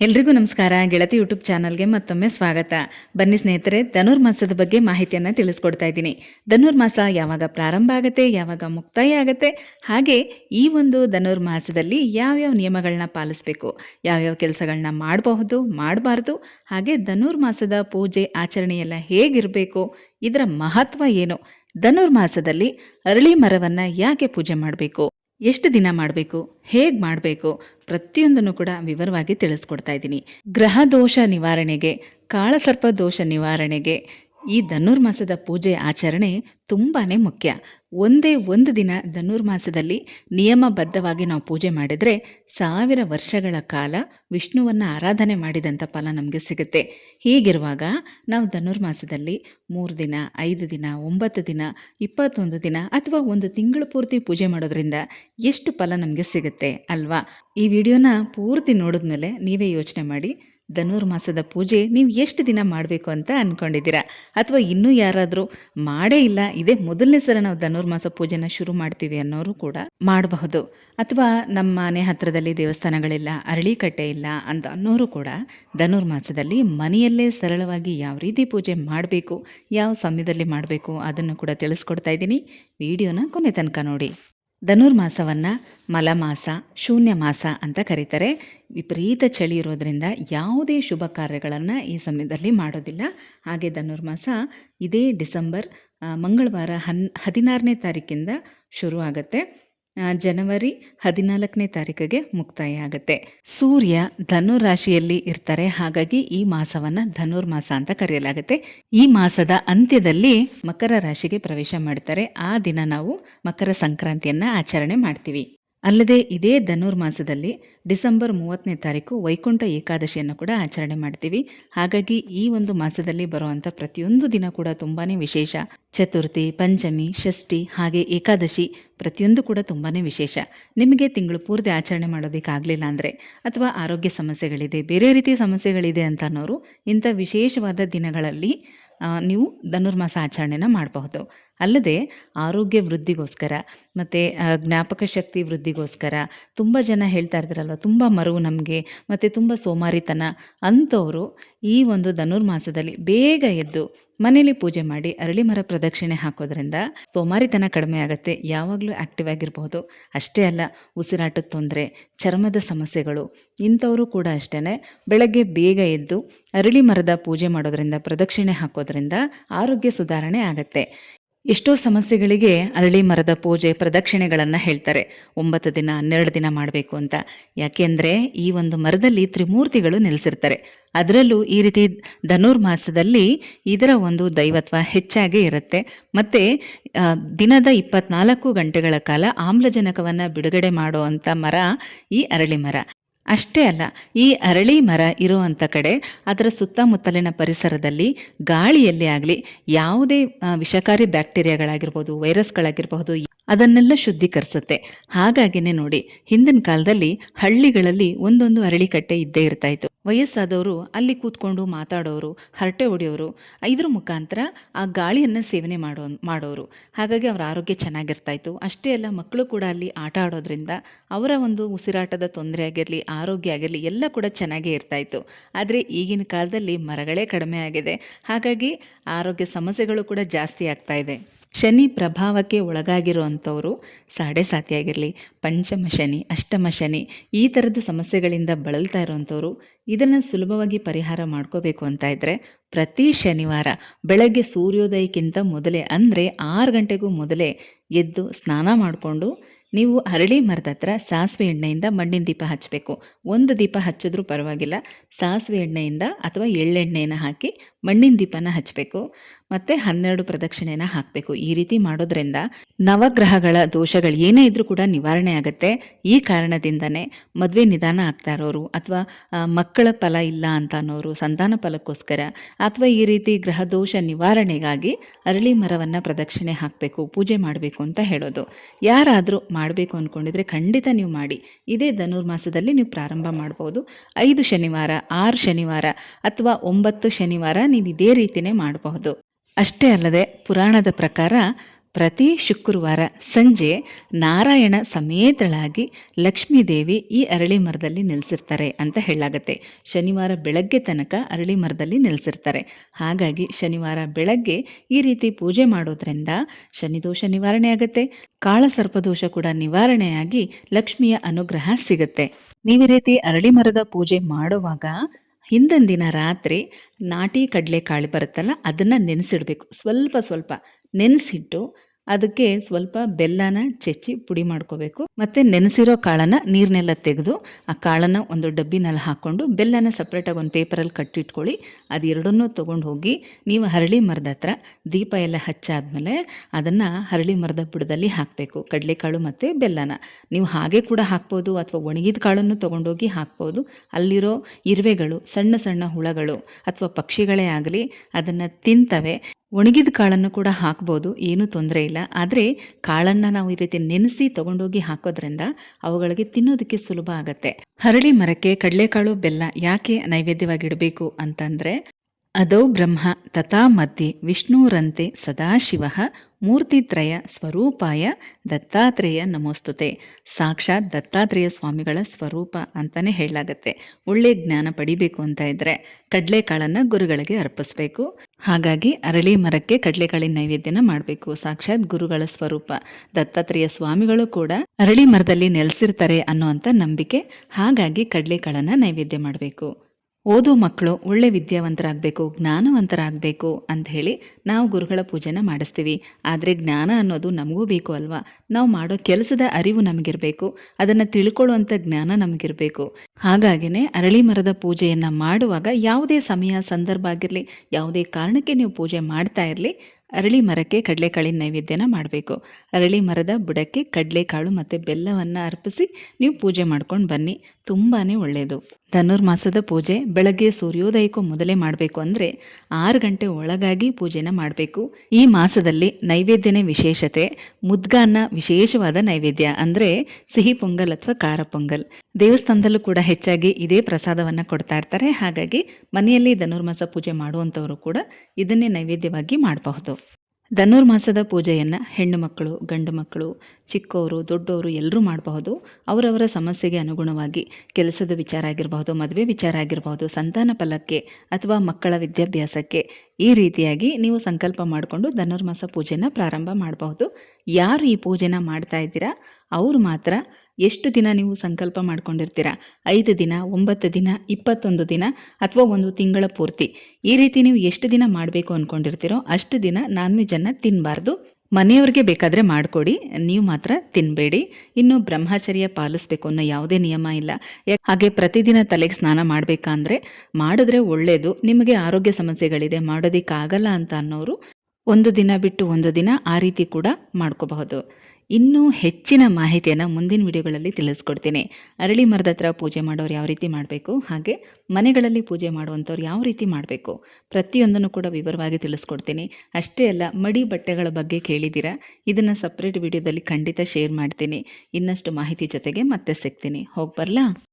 ಎಲ್ರಿಗೂ ನಮಸ್ಕಾರ. ಗೆಳತಿ ಯೂಟ್ಯೂಬ್ ಚಾನಲ್ಗೆ ಮತ್ತೊಮ್ಮೆ ಸ್ವಾಗತ. ಬನ್ನಿ ಸ್ನೇಹಿತರೆ ಧನುರ್ಮಾಸದ ಬಗ್ಗೆ ಮಾಹಿತಿಯನ್ನು ತಿಳಿಸ್ಕೊಡ್ತಾ ಇದ್ದೀನಿ. ಧನುರ್ಮಾಸ ಯಾವಾಗ ಪ್ರಾರಂಭ ಆಗುತ್ತೆ, ಯಾವಾಗ ಮುಕ್ತಾಯ ಆಗುತ್ತೆ, ಹಾಗೆ ಈ ಒಂದು ಧನುರ್ಮಾಸದಲ್ಲಿ ಯಾವ್ಯಾವ ನಿಯಮಗಳನ್ನ ಪಾಲಿಸಬೇಕು, ಯಾವ್ಯಾವ ಕೆಲಸಗಳನ್ನ ಮಾಡಬಹುದು, ಮಾಡಬಾರ್ದು, ಹಾಗೆ ಧನುರ್ಮಾಸದ ಪೂಜೆ ಆಚರಣೆಯೆಲ್ಲ ಹೇಗಿರಬೇಕು, ಇದರ ಮಹತ್ವ ಏನು ಧನುರ್ಮಾಸದಲ್ಲಿ ಅರಳಿ ಮರವನ್ನು ಯಾಕೆ ಪೂಜೆ ಮಾಡಬೇಕು? ಎಷ್ಟು ದಿನ ಮಾಡಬೇಕು, ಹೇಗೆ ಮಾಡಬೇಕು ಪ್ರತಿಯೊಂದನ್ನು ಕೂಡ ವಿವರವಾಗಿ ತಿಳಿಸ್ಕೊಡ್ತಾ ಇದ್ದೀನಿ. ಗ್ರಹ ದೋಷ ನಿವಾರಣೆಗೆ, ಕಾಳಸರ್ಪ ದೋಷ ನಿವಾರಣೆಗೆ ಈ ಧನುರ್ಮಾಸದ ಪೂಜೆ ಆಚರಣೆ ತುಂಬಾ ಮುಖ್ಯ. ಒಂದೇ ಒಂದು ದಿನ ಧನುರ್ಮಾಸದಲ್ಲಿ ನಿಯಮಬದ್ಧವಾಗಿ ನಾವು ಪೂಜೆ ಮಾಡಿದರೆ ಸಾವಿರ ವರ್ಷಗಳ ಕಾಲ ವಿಷ್ಣುವನ್ನು ಆರಾಧನೆ ಮಾಡಿದಂಥ ಫಲ ನಮಗೆ ಸಿಗುತ್ತೆ. ಹೀಗಿರುವಾಗ ನಾವು ಧನುರ್ಮಾಸದಲ್ಲಿ ಮೂರು ದಿನ, ಐದು ದಿನ, ಒಂಬತ್ತು ದಿನ, ಇಪ್ಪತ್ತೊಂದು ದಿನ ಅಥವಾ ಒಂದು ತಿಂಗಳು ಪೂರ್ತಿ ಪೂಜೆ ಮಾಡೋದ್ರಿಂದ ಎಷ್ಟು ಫಲ ನಮಗೆ ಸಿಗುತ್ತೆ ಅಲ್ವಾ? ಈ ವಿಡಿಯೋನ ಪೂರ್ತಿ ನೋಡಿದ್ಮೇಲೆ ನೀವೇ ಯೋಚನೆ ಮಾಡಿ. ಧನುರ್ಮಾಸದ ಪೂಜೆ ನೀವು ಎಷ್ಟು ದಿನ ಮಾಡಬೇಕು ಅಂತ ಅಂದ್ಕೊಂಡಿದ್ದೀರಾ ಅಥವಾ ಇನ್ನೂ ಯಾರಾದರೂ ಮಾಡೇ ಇಲ್ಲ, ಇದೇ ಮೊದಲನೇ ಸಲ ನಾವು ಧನುರ್ಮಾಸ ಪೂಜೆನ ಶುರು ಮಾಡ್ತೀವಿ ಅನ್ನೋರು ಕೂಡ ಮಾಡಬಹುದು. ಅಥವಾ ನಮ್ಮ ಮನೆ ಹತ್ರದಲ್ಲಿ ದೇವಸ್ಥಾನಗಳಿಲ್ಲ, ಅರಳಿಕಟ್ಟೆ ಇಲ್ಲ ಅಂತ ಅನ್ನೋರು ಕೂಡ ಧನುರ್ಮಾಸದಲ್ಲಿ ಮನೆಯಲ್ಲೇ ಸರಳವಾಗಿ ಯಾವ ರೀತಿ ಪೂಜೆ ಮಾಡಬೇಕು, ಯಾವ ಸಮಯದಲ್ಲಿ ಮಾಡಬೇಕು ಅದನ್ನು ಕೂಡ ತಿಳಿಸ್ಕೊಡ್ತಾ ಇದ್ದೀನಿ. ವಿಡಿಯೋನ ಕೊನೆ ತನಕ ನೋಡಿ. ಧನುರ್ಮಾಸವನ್ನು ಮಲಮಾಸ ಶೂನ್ಯ ಮಾಸ ಅಂತ ಕರೀತಾರೆ. ವಿಪರೀತ ಚಳಿ ಇರೋದ್ರಿಂದ ಯಾವುದೇ ಶುಭ ಕಾರ್ಯಗಳನ್ನು ಈ ಸಮಯದಲ್ಲಿ ಮಾಡೋದಿಲ್ಲ. ಹಾಗೆ ಧನುರ್ಮಾಸ ಇದೇ ಡಿಸೆಂಬರ್ ಮಂಗಳವಾರ ಹನ್, ಹದಿನಾರನೇ ತಾರೀಕಿಂದ ಶುರು ಜನವರಿ ಹದಿನಾಲ್ಕನೇ ತಾರೀಕಿಗೆ ಮುಕ್ತಾಯ ಆಗುತ್ತೆ ಸೂರ್ಯ ಧನು ರಾಶಿಯಲ್ಲಿ ಇರ್ತಾರೆ. ಹಾಗಾಗಿ ಈ ಮಾಸವನ್ನು ಧನುರ್ಮಾಸ ಅಂತ ಕರೆಯಲಾಗುತ್ತೆ. ಈ ಮಾಸದ ಅಂತ್ಯದಲ್ಲಿ ಮಕರ ರಾಶಿಗೆ ಪ್ರವೇಶ ಮಾಡ್ತಾರೆ. ಆ ದಿನ ನಾವು ಮಕರ ಸಂಕ್ರಾಂತಿಯನ್ನು ಆಚರಣೆ ಮಾಡ್ತೀವಿ. ಅಲ್ಲದೆ ಇದೇ ಧನುರ್ಮಾಸದಲ್ಲಿ ಡಿಸೆಂಬರ್ ಮೂವತ್ತನೇ ತಾರೀಕು ವೈಕುಂಠ ಏಕಾದಶಿಯನ್ನು ಕೂಡ ಆಚರಣೆ ಮಾಡ್ತೀವಿ. ಹಾಗಾಗಿ ಈ ಒಂದು ಮಾಸದಲ್ಲಿ ಬರುವಂಥ ಪ್ರತಿಯೊಂದು ದಿನ ಕೂಡ ತುಂಬಾ ವಿಶೇಷ. ಚತುರ್ಥಿ, ಪಂಚಮಿ, ಷಷ್ಠಿ ಹಾಗೆ ಏಕಾದಶಿ ಪ್ರತಿಯೊಂದು ಕೂಡ ತುಂಬಾ ವಿಶೇಷ. ನಿಮಗೆ ತಿಂಗಳು ಪೂರ್ತಿ ಆಚರಣೆ ಮಾಡೋದಕ್ಕಾಗಲಿಲ್ಲ ಅಂದರೆ ಅಥವಾ ಆರೋಗ್ಯ ಸಮಸ್ಯೆಗಳಿದೆ, ಬೇರೆ ರೀತಿಯ ಸಮಸ್ಯೆಗಳಿದೆ ಅಂತ ಅನ್ನೋರು ಇಂಥ ವಿಶೇಷವಾದ ದಿನಗಳಲ್ಲಿ ನೀವು ಧನುರ್ಮಾಸ ಆಚರಣೆನ ಮಾಡಬಹುದು. ಅಲ್ಲದೆ ಆರೋಗ್ಯ ವೃದ್ಧಿಗೋಸ್ಕರ ಮತ್ತು ಜ್ಞಾಪಕ ಶಕ್ತಿ ವೃದ್ಧಿಗೋಸ್ಕರ ತುಂಬ ಜನ ಹೇಳ್ತಾ ಇರ್ತಾರಲ್ವ, ತುಂಬ ಮರುವು ನಮಗೆ ಮತ್ತು ತುಂಬ ಸೋಮಾರಿತನ ಅಂಥವರು ಈ ಒಂದು ಧನುರ್ಮಾಸದಲ್ಲಿ ಬೇಗ ಎದ್ದು ಮನೇಲಿ ಪೂಜೆ ಮಾಡಿ ಅರಳಿ ಮರ ಪ್ರದಕ್ಷಿಣೆ ಹಾಕೋದ್ರಿಂದ ಸೋಮಾರಿತನ ಕಡಿಮೆ ಆಗುತ್ತೆ, ಯಾವಾಗಲೂ ಆ್ಯಕ್ಟಿವ್ ಆಗಿರಬಹುದು. ಅಷ್ಟೇ ಅಲ್ಲ, ಉಸಿರಾಟದ ತೊಂದರೆ, ಚರ್ಮದ ಸಮಸ್ಯೆಗಳು ಇಂಥವರು ಕೂಡ ಅಷ್ಟೇ ಬೆಳಗ್ಗೆ ಬೇಗ ಎದ್ದು ಅರಳಿ ಮರದ ಪೂಜೆ ಮಾಡೋದ್ರಿಂದ, ಪ್ರದಕ್ಷಿಣೆ ಹಾಕೋದ್ರಿಂದ ಆರೋಗ್ಯ ಸುಧಾರಣೆ ಆಗತ್ತೆ. ಎಷ್ಟೋ ಸಮಸ್ಯೆಗಳಿಗೆ ಅರಳಿ ಮರದ ಪೂಜೆ ಪ್ರದಕ್ಷಿಣೆಗಳನ್ನು ಹೇಳ್ತಾರೆ. ಒಂಬತ್ತು ದಿನ, ಹನ್ನೆರಡು ದಿನ ಮಾಡಬೇಕು ಅಂತ. ಯಾಕೆಂದರೆ ಈ ಒಂದು ಮರದಲ್ಲಿ ತ್ರಿಮೂರ್ತಿಗಳು ನೆಲೆಸಿರ್ತಾರೆ. ಅದರಲ್ಲೂ ಈ ರೀತಿ ಧನುರ್ಮಾಸದಲ್ಲಿ ಇದರ ಒಂದು ದೈವತ್ವ ಹೆಚ್ಚಾಗೇ ಇರುತ್ತೆ. ಮತ್ತು ದಿನದ ಇಪ್ಪತ್ನಾಲ್ಕು ಗಂಟೆಗಳ ಕಾಲ ಆಮ್ಲಜನಕವನ್ನು ಬಿಡುಗಡೆ ಮಾಡುವಂಥ ಮರ ಈ ಅರಳಿ ಮರ. ಅಷ್ಟೇ ಅಲ್ಲ, ಈ ಅರಳಿ ಮರ ಇರುವಂಥ ಕಡೆ, ಅದರ ಸುತ್ತಮುತ್ತಲಿನ ಪರಿಸರದಲ್ಲಿ, ಗಾಳಿಯಲ್ಲಿ ಆಗಲಿ, ಯಾವುದೇ ವಿಷಕಾರಿ ಬ್ಯಾಕ್ಟೀರಿಯಾಗಳಾಗಿರ್ಬೋದು, ವೈರಸ್ಗಳಾಗಿರಬಹುದು, ಅದನ್ನೆಲ್ಲ ಶುದ್ಧೀಕರಿಸುತ್ತೆ. ಹಾಗಾಗಿನೇ ನೋಡಿ, ಹಿಂದಿನ ಕಾಲದಲ್ಲಿ ಹಳ್ಳಿಗಳಲ್ಲಿ ಒಂದೊಂದು ಅರಳಿಕಟ್ಟೆ ಇದ್ದೇ ಇರ್ತಾ ಇತ್ತು. ವಯಸ್ಸಾದವರು ಅಲ್ಲಿ ಕೂತ್ಕೊಂಡು ಮಾತಾಡೋರು, ಹರಟೆ ಹೊಡೆಯೋರು ಇದ್ರ ಮುಖಾಂತರ ಆ ಗಾಳಿಯನ್ನು ಸೇವನೆ ಮಾಡೋ, ಮಾಡೋರು. ಹಾಗಾಗಿ ಅವರ ಆರೋಗ್ಯ ಚೆನ್ನಾಗಿರ್ತಾಯಿತ್ತು ಅಷ್ಟೇ ಅಲ್ಲ, ಮಕ್ಕಳು ಕೂಡ ಅಲ್ಲಿ ಆಟ ಆಡೋದ್ರಿಂದ ಅವರ ಒಂದು ಉಸಿರಾಟದ ತೊಂದರೆ ಆಗಿರಲಿ, ಆರೋಗ್ಯ ಆಗಿರಲಿ, ಎಲ್ಲ ಕೂಡ ಚೆನ್ನಾಗೇ ಇರ್ತಾ ಇತ್ತು ಆದರೆ ಈಗಿನ ಕಾಲದಲ್ಲಿ ಮರಗಳೇ ಕಡಿಮೆ ಆಗಿದೆ. ಹಾಗಾಗಿ ಆರೋಗ್ಯ ಸಮಸ್ಯೆಗಳು ಕೂಡ ಜಾಸ್ತಿ ಆಗ್ತಾ ಇದೆ. ಶನಿ ಪ್ರಭಾವಕ್ಕೆ ಒಳಗಾಗಿರುವಂಥವರು ಸಾಡೆ ಸಾತಿಯಾಗಿರಲಿ ಪಂಚಮ ಶನಿ, ಅಷ್ಟಮ ಶನಿ, ಈ ಥರದ ಸಮಸ್ಯೆಗಳಿಂದ ಬಳಲ್ತಾ ಇರುವಂಥವ್ರು ಇದನ್ನು ಸುಲಭವಾಗಿ ಪರಿಹಾರ ಮಾಡ್ಕೋಬೇಕು ಅಂತ ಇದ್ದರೆ ಪ್ರತಿ ಶನಿವಾರ ಬೆಳಗ್ಗೆ ಸೂರ್ಯೋದಯಕ್ಕಿಂತ ಮೊದಲೇ ಅಂದರೆ ಆರು ಗಂಟೆಗೂ ಮೊದಲೇ ಎದ್ದು ಸ್ನಾನ ಮಾಡಿಕೊಂಡು ನೀವು ಅರಳಿ ಮರದ ಹತ್ರ ಸಾಸಿವೆ ಎಣ್ಣೆಯಿಂದ ಮಣ್ಣಿನ ದೀಪ ಹಚ್ಚಬೇಕು. ಒಂದು ದೀಪ ಹಚ್ಚಿದ್ರೂ ಪರವಾಗಿಲ್ಲ. ಸಾಸಿವೆ ಎಣ್ಣೆಯಿಂದ ಅಥವಾ ಎಳ್ಳೆಣ್ಣೆಯನ್ನು ಹಾಕಿ ಮಣ್ಣಿನ ದೀಪನ ಹಚ್ಚಬೇಕು ಮತ್ತು ಹನ್ನೆರಡು ಪ್ರದಕ್ಷಿಣೆನ ಹಾಕಬೇಕು. ಈ ರೀತಿ ಮಾಡೋದ್ರಿಂದ ನವಗ್ರಹಗಳ ದೋಷಗಳು ಏನೇ ಇದ್ರೂ ಕೂಡ ನಿವಾರಣೆ ಆಗುತ್ತೆ. ಈ ಕಾರಣದಿಂದನೇ ಮದುವೆ ನಿಧಾನ ಆಗ್ತಾ ಇರೋರು ಅಥವಾ ಮಕ್ಕಳ ಫಲ ಇಲ್ಲ ಅಂತ ಅನ್ನೋರು ಸಂತಾನ ಫಲಕ್ಕೋಸ್ಕರ ಅಥವಾ ಈ ರೀತಿ ಗ್ರಹ ದೋಷ ನಿವಾರಣೆಗಾಗಿ ಅರಳಿ ಮರವನ್ನು ಪ್ರದಕ್ಷಿಣೆ ಹಾಕಬೇಕು, ಪೂಜೆ ಮಾಡಬೇಕು ಅಂತ ಹೇಳೋದು. ಯಾರಾದರೂ ಮಾಡಬೇಕು ಅಂದ್ಕೊಂಡಿದ್ರೆ ಖಂಡಿತ ನೀವು ಮಾಡಿ. ಇದೇ ಧನುರ್ಮಾಸದಲ್ಲಿ ನೀವು ಪ್ರಾರಂಭ ಮಾಡ್ಬೋದು. ಐದು ಶನಿವಾರ, ಆರು ಶನಿವಾರ ಅಥವಾ ಒಂಬತ್ತು ಶನಿವಾರ ನೀವು ಇದೇ ರೀತಿಯೇ ಮಾಡಬಹುದು. ಅಷ್ಟೇ ಅಲ್ಲದೆ ಪುರಾಣದ ಪ್ರಕಾರ ಪ್ರತಿ ಶುಕ್ರವಾರ ಸಂಜೆ ನಾರಾಯಣ ಸಮೇತಳಾಗಿ ಲಕ್ಷ್ಮೀದೇವಿ ಈ ಅರಳಿ ಮರದಲ್ಲಿ ನೆಲೆಸಿರ್ತಾರೆ ಅಂತ ಹೇಳಾಗತ್ತೆ ಶನಿವಾರ ಬೆಳಗ್ಗೆ ತನಕ ಅರಳಿ ಮರದಲ್ಲಿ ನೆಲೆಸಿರ್ತಾರೆ. ಹಾಗಾಗಿ ಶನಿವಾರ ಬೆಳಗ್ಗೆ ಈ ರೀತಿ ಪೂಜೆ ಮಾಡೋದ್ರಿಂದ ಶನಿದೋಷ ನಿವಾರಣೆ ಆಗುತ್ತೆ. ಕಾಳಸರ್ಪದೋಷ ಕೂಡ ನಿವಾರಣೆಯಾಗಿ ಲಕ್ಷ್ಮಿಯ ಅನುಗ್ರಹ ಸಿಗುತ್ತೆ. ನೀವು ರೀತಿ ಅರಳಿ ಮರದ ಪೂಜೆ ಮಾಡುವಾಗ ಹಿಂದಿನ ದಿನ ರಾತ್ರಿ ನಾಟಿ ಕಡಲೆಕಾಳು ಬರುತ್ತಲ್ಲ ಅದನ್ನು ನೆನೆಸಿಡಬೇಕು. ಸ್ವಲ್ಪ ಸ್ವಲ್ಪ ನೆನೆಸಿಟ್ಟು ಅದಕ್ಕೆ ಸ್ವಲ್ಪ ಬೆಲ್ಲನ ಚೆಚ್ಚಿ ಪುಡಿ ಮಾಡ್ಕೋಬೇಕು. ಮತ್ತು ನೆನೆಸಿರೋ ಕಾಳನ್ನು ನೀರನ್ನೆಲ್ಲ ತೆಗೆದು ಆ ಕಾಳನ್ನು ಒಂದು ಡಬ್ಬಿನಲ್ಲಿ ಹಾಕ್ಕೊಂಡು ಬೆಲ್ಲನ ಸಪ್ರೇಟಾಗಿ ಒಂದು ಪೇಪರಲ್ಲಿ ಕಟ್ಟಿಟ್ಕೊಳ್ಳಿ. ಅದೆರಡನ್ನೂ ತಗೊಂಡು ಹೋಗಿ ನೀವು ಹರಳಿ ಮರದ ಹತ್ರ ದೀಪ ಎಲ್ಲ ಹಚ್ಚಾದ್ಮೇಲೆ ಅದನ್ನು ಹರಳಿ ಮರದ ಬುಡದಲ್ಲಿ ಹಾಕಬೇಕು. ಕಡಲೆಕಾಳು ಮತ್ತು ಬೆಲ್ಲನ. ನೀವು ಹಾಗೆ ಕೂಡ ಹಾಕ್ಬೋದು ಅಥವಾ ಒಣಗಿದ ಕಾಳನ್ನು ತೊಗೊಂಡೋಗಿ ಹಾಕ್ಬೋದು. ಅಲ್ಲಿರೋ ಇರುವೆಗಳು, ಸಣ್ಣ ಸಣ್ಣ ಹುಳಗಳು ಅಥವಾ ಪಕ್ಷಿಗಳೇ ಆಗಲಿ ಅದನ್ನು ತಿಂತವೆ. ಒಣಗಿದ ಕಾಳನ್ನು ಕೂಡ ಹಾಕ್ಬೋದು, ಏನೂ ತೊಂದರೆ ಇಲ್ಲ. ಆದರೆ ಕಾಳನ್ನು ನಾವು ಈ ರೀತಿ ನೆನೆಸಿ ತಗೊಂಡೋಗಿ ಹಾಕೋದ್ರಿಂದ ಅವುಗಳಿಗೆ ತಿನ್ನೋದಕ್ಕೆ ಸುಲಭ ಆಗುತ್ತೆ. ಹರಳಿ ಮರಕ್ಕೆ ಕಡಲೆಕಾಳು ಬೆಲ್ಲ ಯಾಕೆ ನೈವೇದ್ಯವಾಗಿಡಬೇಕು ಅಂತಂದರೆ ಅದೌ ಬ್ರಹ್ಮ ತಥಾ ಮಧ್ಯೆ ವಿಷ್ಣುರಂತೆ ಸದಾಶಿವ ಮೂರ್ತಿತ್ರಯ ಸ್ವರೂಪಾಯ ದತ್ತಾತ್ರೇಯ ನಮೋಸ್ತುತೆ. ಸಾಕ್ಷಾತ್ ದತ್ತಾತ್ರೇಯ ಸ್ವಾಮಿಗಳ ಸ್ವರೂಪ ಅಂತಲೇ ಹೇಳಲಾಗತ್ತೆ. ಒಳ್ಳೆ ಜ್ಞಾನ ಪಡಿಬೇಕು ಅಂತ ಇದ್ದರೆ ಕಡಲೆಕಾಳನ್ನು ಗುರುಗಳಿಗೆ ಅರ್ಪಿಸ್ಬೇಕು. ಹಾಗಾಗಿ ಅರಳಿ ಮರಕ್ಕೆ ಕಡಲೆಕಾಳಿನ ನೈವೇದ್ಯನ ಮಾಡಬೇಕು. ಸಾಕ್ಷಾತ್ ಗುರುಗಳ ಸ್ವರೂಪ. ದತ್ತಾತ್ರೇಯ ಸ್ವಾಮಿಗಳು ಕೂಡ ಅರಳಿ ಮರದಲ್ಲಿ ನೆಲೆಸಿರ್ತಾರೆ ಅನ್ನುವಂಥ ನಂಬಿಕೆ. ಹಾಗಾಗಿ ಕಡಲೆಕಾಳನ್ನು ನೈವೇದ್ಯ ಮಾಡಬೇಕು. ಓದೋ ಮಕ್ಕಳು ಒಳ್ಳೆ ವಿದ್ಯಾವಂತರಾಗಬೇಕು, ಜ್ಞಾನವಂತರಾಗಬೇಕು ಅಂತ ಹೇಳಿ ನಾವು ಗುರುಗಳ ಪೂಜೆನ ಮಾಡಿಸ್ತೀವಿ. ಆದರೆ ಜ್ಞಾನ ಅನ್ನೋದು ನಮಗೂ ಬೇಕು ಅಲ್ವಾ? ನಾವು ಮಾಡೋ ಕೆಲಸದ ಅರಿವು ನಮಗಿರಬೇಕು, ಅದನ್ನು ತಿಳ್ಕೊಳ್ಳುವಂಥ ಜ್ಞಾನ ನಮಗಿರಬೇಕು. ಹಾಗಾಗಿನೇ ಅರಳಿ ಮರದ ಪೂಜೆಯನ್ನು ಮಾಡುವಾಗ ಯಾವುದೇ ಸಮಯ, ಸಂದರ್ಭ ಆಗಿರಲಿ, ಯಾವುದೇ ಕಾರಣಕ್ಕೆ ನೀವು ಪೂಜೆ ಮಾಡ್ತಾ ಇರಲಿ ಅರಳಿ ಮರಕ್ಕೆ ಕಡಲೆಕಾಳಿನ ನೈವೇದ್ಯನ ಮಾಡಬೇಕು. ಅರಳಿ ಮರದ ಬುಡಕ್ಕೆ ಕಡಲೆಕಾಳು ಮತ್ತು ಬೆಲ್ಲವನ್ನು ಅರ್ಪಿಸಿ ನೀವು ಪೂಜೆ ಮಾಡ್ಕೊಂಡು ಬನ್ನಿ. ತುಂಬಾ ಒಳ್ಳೆಯದು ಧನುರ್ಮಾಸದ ಪೂಜೆ, ಬೆಳಗ್ಗೆ ಸೂರ್ಯೋದಯಕ್ಕೂ ಮೊದಲೇ ಮಾಡಬೇಕು ಅಂದರೆ ಆರು ಗಂಟೆ ಒಳಗಾಗಿ ಪೂಜೆನ ಮಾಡಬೇಕು. ಈ ಮಾಸದಲ್ಲಿ ನೈವೇದ್ಯನೇ ವಿಶೇಷತೆ. ಮುದ್ಗಾನ್ನ ವಿಶೇಷವಾದ ನೈವೇದ್ಯ ಅಂದರೆ ಸಿಹಿ ಪೊಂಗಲ್ ಅಥವಾ ಖಾರ ಪೊಂಗಲ್. ದೇವಸ್ಥಾನದಲ್ಲೂ ಕೂಡ ಹೆಚ್ಚಾಗಿ ಇದೇ ಪ್ರಸಾದವನ್ನು ಕೊಡ್ತಾ ಇರ್ತಾರೆ. ಹಾಗಾಗಿ ಮನೆಯಲ್ಲಿ ಧನುರ್ಮಾಸ ಪೂಜೆ ಮಾಡುವಂಥವರು ಕೂಡ ಇದನ್ನೇ ನೈವೇದ್ಯವಾಗಿ ಮಾಡಬಹುದು. ಧನುರ್ಮಾಸದ ಪೂಜೆಯನ್ನು ಹೆಣ್ಣು ಮಕ್ಕಳು, ಗಂಡು ಮಕ್ಕಳು ಚಿಕ್ಕವರು ದೊಡ್ಡವರು ಎಲ್ಲರೂ ಮಾಡಬಹುದು. ಅವರವರ ಸಮಸ್ಯೆಗೆ ಅನುಗುಣವಾಗಿ ಕೆಲಸದ ವಿಚಾರ ಆಗಿರಬಹುದು, ಮದುವೆ ವಿಚಾರ ಆಗಿರಬಹುದು, ಸಂತಾನ ಫಲಕ್ಕೆ ಅಥವಾ ಮಕ್ಕಳ ವಿದ್ಯಾಭ್ಯಾಸಕ್ಕೆ ಈ ರೀತಿಯಾಗಿ ನೀವು ಸಂಕಲ್ಪ ಮಾಡಿಕೊಂಡು ಧನುರ್ಮಾಸ ಪೂಜೆನ ಪ್ರಾರಂಭ ಮಾಡಬಹುದು. ಯಾರು ಈ ಪೂಜೆನ ಮಾಡ್ತಾ ಇದ್ದೀರಾ? ಅವರು ಮಾತ್ರ ಎಷ್ಟು ದಿನ ನೀವು ಸಂಕಲ್ಪ ಮಾಡ್ಕೊಂಡಿರ್ತೀರಾ? ಐದು ದಿನ, ಒಂಬತ್ತು ದಿನ, ಇಪ್ಪತ್ತೊಂದು ದಿನ ಅಥವಾ ಒಂದು ತಿಂಗಳ ಪೂರ್ತಿ. ಈ ರೀತಿ ನೀವು ಎಷ್ಟು ದಿನ ಮಾಡಬೇಕು ಅಂದ್ಕೊಂಡಿರ್ತೀರೋ ಅಷ್ಟು ದಿನ ನಾನ್ ವೆಜ್ಜನ್ನು ತಿನ್ನಬಾರ್ದು ಮನೆಯವ್ರಿಗೆ ಬೇಕಾದರೆ ಮಾಡಿಕೊಡಿ. ನೀವು ಮಾತ್ರ ತಿನ್ನಬೇಡಿ ಇನ್ನು ಬ್ರಹ್ಮಚರ್ಯ ಪಾಲಿಸ್ಬೇಕು ಅನ್ನೋ ಯಾವುದೇ ನಿಯಮ ಇಲ್ಲ. ಹಾಗೆ ಪ್ರತಿದಿನ ತಲೆಗೆ ಸ್ನಾನ ಮಾಡಬೇಕಂದ್ರೆ ಮಾಡಿದ್ರೆ ಒಳ್ಳೆಯದು ನಿಮಗೆ ಆರೋಗ್ಯ ಸಮಸ್ಯೆಗಳಿದೆ, ಮಾಡೋದಕ್ಕಾಗಲ್ಲ ಅಂತ ಅನ್ನೋರು ಒಂದು ದಿನ ಬಿಟ್ಟು ಒಂದು ದಿನ ಆ ರೀತಿ ಕೂಡ ಮಾಡ್ಕೋಬಹುದು. ಇನ್ನೂ ಹೆಚ್ಚಿನ ಮಾಹಿತಿಯನ್ನು ಮುಂದಿನ ವಿಡಿಯೋಗಳಲ್ಲಿ ತಿಳಿಸ್ಕೊಡ್ತೀನಿ. ಅರಳಿ ಮರದ ಹತ್ರ ಪೂಜೆ ಮಾಡೋರು ಯಾವ ರೀತಿ ಮಾಡಬೇಕು? ಹಾಗೆ ಮನೆಗಳಲ್ಲಿ ಪೂಜೆ ಮಾಡುವಂಥವ್ರು ಯಾವ ರೀತಿ ಮಾಡಬೇಕು? ಪ್ರತಿಯೊಂದನ್ನು ಕೂಡ ವಿವರವಾಗಿ ತಿಳಿಸ್ಕೊಡ್ತೀನಿ. ಅಷ್ಟೇ ಅಲ್ಲ, ಮಡಿ ಬಟ್ಟೆಗಳ ಬಗ್ಗೆ ಕೇಳಿದ್ದೀರಾ? ಇದನ್ನು ಸಪ್ರೇಟ್ ವಿಡಿಯೋದಲ್ಲಿ ಖಂಡಿತ ಶೇರ್ ಮಾಡ್ತೀನಿ. ಇನ್ನಷ್ಟು ಮಾಹಿತಿ ಜೊತೆಗೆ ಮತ್ತೆ ಸಿಗ್ತೀನಿ. ಹೋಗಿ ಬರಲಾ?